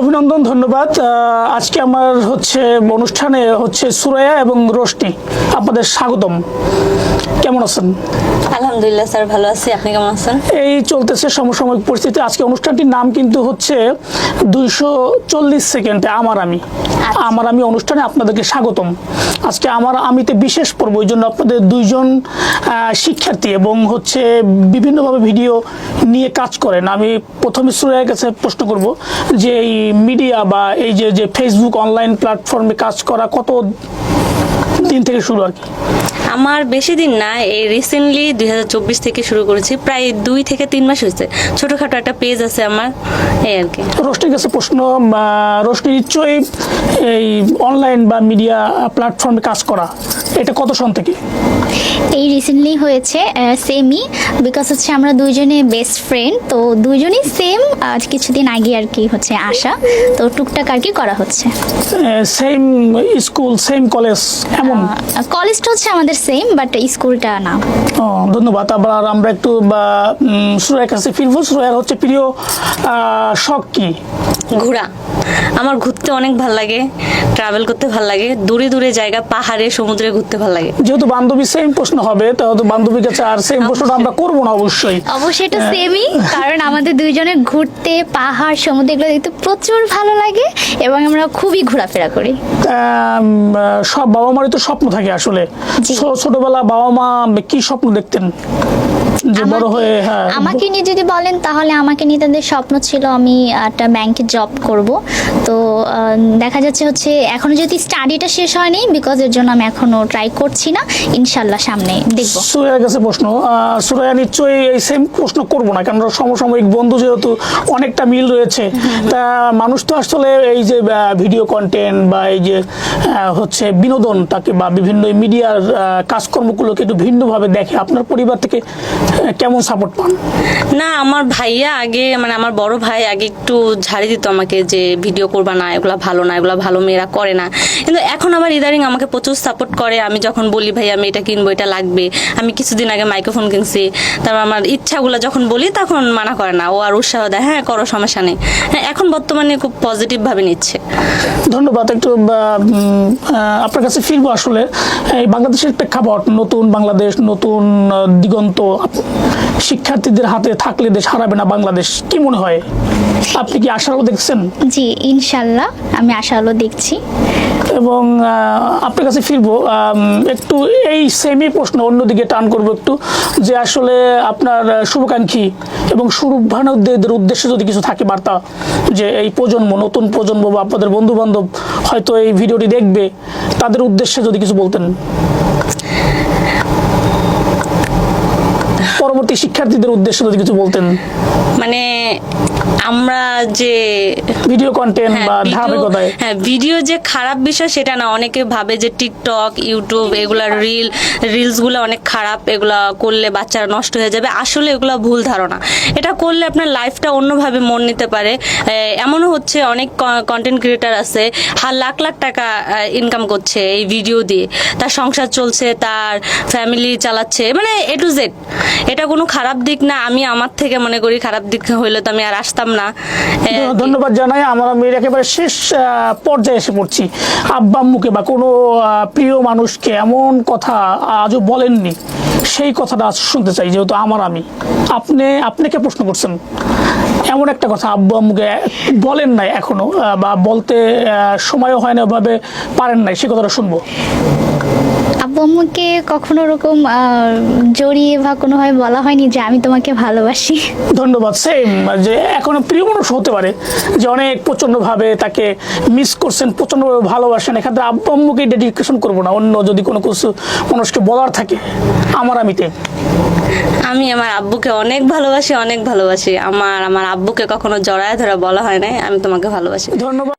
অভিনন্দন ধন্যবাদ। আজকে আমার হচ্ছে অনুষ্ঠানে হচ্ছে সুরাইয়া এবং রোশনি আপনাদের স্বাগতম। কেমন আছেন? আলহামদুলিল্লাহ স্যার ভালো আছি। আপনি কেমন আছেন? এই চলতেছে সমসাময়িক পরিস্থিতি। আজকে অনুষ্ঠানটির নাম কিন্তু হচ্ছে দুইশো চল্লিশ সেকেন্ডে আমার আমি। আমার আমি অনুষ্ঠানে আপনাদেরকে স্বাগতম। আজকে আমার আমিতে বিশেষ পর্ব ওই জন্য আপনাদের দুইজন শিক্ষার্থী এবং হচ্ছে বিভিন্নভাবে ভিডিও নিয়ে কাজ করেন। আমি প্রথমে সুরের কাছে প্রশ্ন করব যে এই মিডিয়া বা এই যে ফেসবুক অনলাইন প্ল্যাটফর্মে কাজ করা কত দিন থেকে শুরু আর কি? আমার বেশি দিন না এই রিসেন্টলি দু হাজার চব্বিশ থেকে শুরু করেছি প্রায় দুই থেকে তিন মাস হয়েছে। ছোটখাটো একটা পেজ আছে আমার এই আর কি। রোশনির কাছে প্রশ্ন রোশনি নিশ্চয়ই এই অনলাইন বা মিডিয়া প্ল্যাটফর্মে কাজ করা এটা কত সন থেকে? এই রিসেন্টলি হয়েছে সেমই বিকজ হচ্ছে আমরা দুইজনে বেস্ট ফ্রেন্ড তো দুইজনই সেম আজ কিছুদিন আগে আর কি হচ্ছে আসা তো টুকটাক আর কি করা হচ্ছে। সেম স্কুল সেম কলেজ এমন? কলেজটা হচ্ছে আমাদের সেম বাট স্কুলটা না। ও, ধন্যবাদ। আবার আমরা একটু কাছে ফিরবো। সুরায়ের হচ্ছে প্রিয় শখ কি? ঘোরা আমার ঘুরতে অনেক ভালো লাগে ট্রাভেল করতে ভালো লাগে। দূরে দূরে জায়গা পাহাড়ে সমুদ্রে ঘুরতে ভালো লাগে। যেহেতু বান্ধবী সেম প্রশ্ন হবে তাহলে বান্ধবীর কাছে আর সেম প্রশ্নটা আমরা করব না অবশ্যই। অবশ্যই এটা সেমই কারণ আমাদের দুইজনের ঘুরতে পাহাড় সমুদ্র এগুলো দেখতে প্রচুর ভালো লাগে এবং আমরা খুবই ঘোরাফেরা করি। আহ, সব বাবা মারই তো স্বপ্ন থাকে আসলে। ছোটবেলা বাবা মা কি স্বপ্ন দেখতেন? যে বড় আমাকে- হয়ে হ্যাঁ। আমাকে নিয়ে যদি বলেন তাহলে আমাকে নিয়ে তাদের স্বপ্ন ছিল আমি একটা ব্যাংকে জব করব। তো দেখা যাচ্ছে হচ্ছে এখনও যদি স্টাডিটা শেষ হয়নি বিকজ এর জন্য আমি এখনও ট্রাই করছি না ইনশাল্লাহ সামনে দেখব। সুরাইয়ার কাছে প্রশ্ন সুরাইয়া নিশ্চয়ই এই সেম প্রশ্ন করব না কারণ সমসাময়িক বন্ধু যেহেতু অনেকটা মিল রয়েছে তা মানুষ তো আসলে এই যে ভিডিও কন্টেন্ট বা এই যে হচ্ছে বিনোদনটাকে বা বিভিন্ন মিডিয়ার কাজকর্মগুলোকে একটু ভিন্নভাবে দেখে আপনার পরিবার থেকে কেমন সাপোর্ট পান? না আমার ভাইয়া আগে মানে আমার বড় ভাই আগে একটু ঝাড়ি দিত আমাকে যে ভিডিও করবা না এগুলা ভালো না এগুলা ভালো মেয়েরা করে না। কিন্তু এখন আবার ইদারিং আমাকে প্রচুর সাপোর্ট করে। আমি যখন বলি ভাই আমি এটা কিনবো এটা লাগবে। আমি কিছুদিন আগে মাইক্রোফোন কিনছি। তারপর আমার ইচ্ছাগুলো যখন বলি তখন মানা করে না। ও আর উৎসাহ দেয় হ্যাঁ করো সমস্যা নেই। হ্যাঁ এখন বর্তমানে খুব পজিটিভ ভাবে নিচ্ছে। ধন্যবাদ একটু আপনার কাছে ফিরবো আসলে। এই বাংলাদেশের প্রেক্ষাপট নতুন বাংলাদেশ নতুন দিগন্ত শিক্ষার্থীদের হাতে থাকলে দেশ হারাবে না বাংলাদেশ। কি মনে হয়? আপনি কি আশারও দেখছেন? জি ইনশাল্লাহ আমি আশা দেখছি। এবং আপনার কাছে ফিরবো একটু এই সেমই প্রশ্ন অন্যদিকে টান করব একটু যে আসলে আপনার শুভাকাঙ্ক্ষী এবং শুভানুদ্দের উদ্দেশ্যে যদি কিছু থাকে বার্তা যে এই প্রজন্ম নতুন প্রজন্ম বা আপনাদের বন্ধু বান্ধব হয়তো এই ভিডিওটি দেখবে তাদের উদ্দেশ্যে যদি কিছু বলতেন। পরবর্তী শিক্ষার্থীদের উদ্দেশ্যে যদি কিছু বলতেন। মানে আমরা যে ভিডিও কন্টেন্ট হ্যাঁ, বা ধারাবাহিকতায়। হ্যাঁ ভিডিও যে খারাপ বিষয় সেটা না। অনেকে ভাবে যে টিকটক ইউটিউব এগুলা রিল রিলসগুলো অনেক খারাপ এগুলা করলে বাচ্চারা নষ্ট হয়ে যাবে। আসলে এগুলা ভুল ধারণা। এটা করলে আপনার লাইফটা অন্যভাবে মন নিতে পারে। এমনও হচ্ছে অনেক কন্টেন্ট ক্রিয়েটার আছে হার লাখ লাখ টাকা ইনকাম করছে এই ভিডিও দিয়ে। তার সংসার চলছে তার ফ্যামিলি চালাচ্ছে। মানে এ টু জেড এটা কোনো খারাপ দিক না আমি আমার থেকে মনে করি খারাপ দিক হইলে তো আমি আর আসতাম না। ধন্যবাদ জানাই আমরা আমি একেবারে শেষ পর্যায়ে এসে পড়ছি। আব্বা আম্মুকে বা কোনো প্রিয় মানুষকে এমন কথা আজও বলেননি সেই কথাটা আজ শুনতে চাই যেহেতু আমার আমি। আপনি আপনাকে প্রশ্ন করছেন? এমন একটা কথা আব্বু আম্মুকে বলেন নাই এখনও বা বলতে সময়ও হয় না ওভাবে পারেন নাই সে কথাটা শুনব। আব্বু আম্মুকে কখনো ওরকম জড়িয়ে বা কোনোভাবে বলা হয়নি যে আমি তোমাকে ভালোবাসি। ধন্যবাদ সেম যে এখনও প্রিয় মানুষ হতে পারে যে অনেক প্রচন্ডভাবে তাকে মিস করছেন প্রচন্ডভাবে ভালোবাসেন এখানে আব্বু আম্মুকে ডেডিকেশন করব না অন্য যদি কোনো কিছু মানুষকে বলার থাকে আমার আমিতে। আমি আমার আব্বুকে অনেক ভালোবাসি অনেক ভালোবাসি। আমার আমার আব্বুকে কখনো জড়ায় ধরে বলা হয় নাই আমি তোমাকে ভালোবাসি। ধন্যবাদ।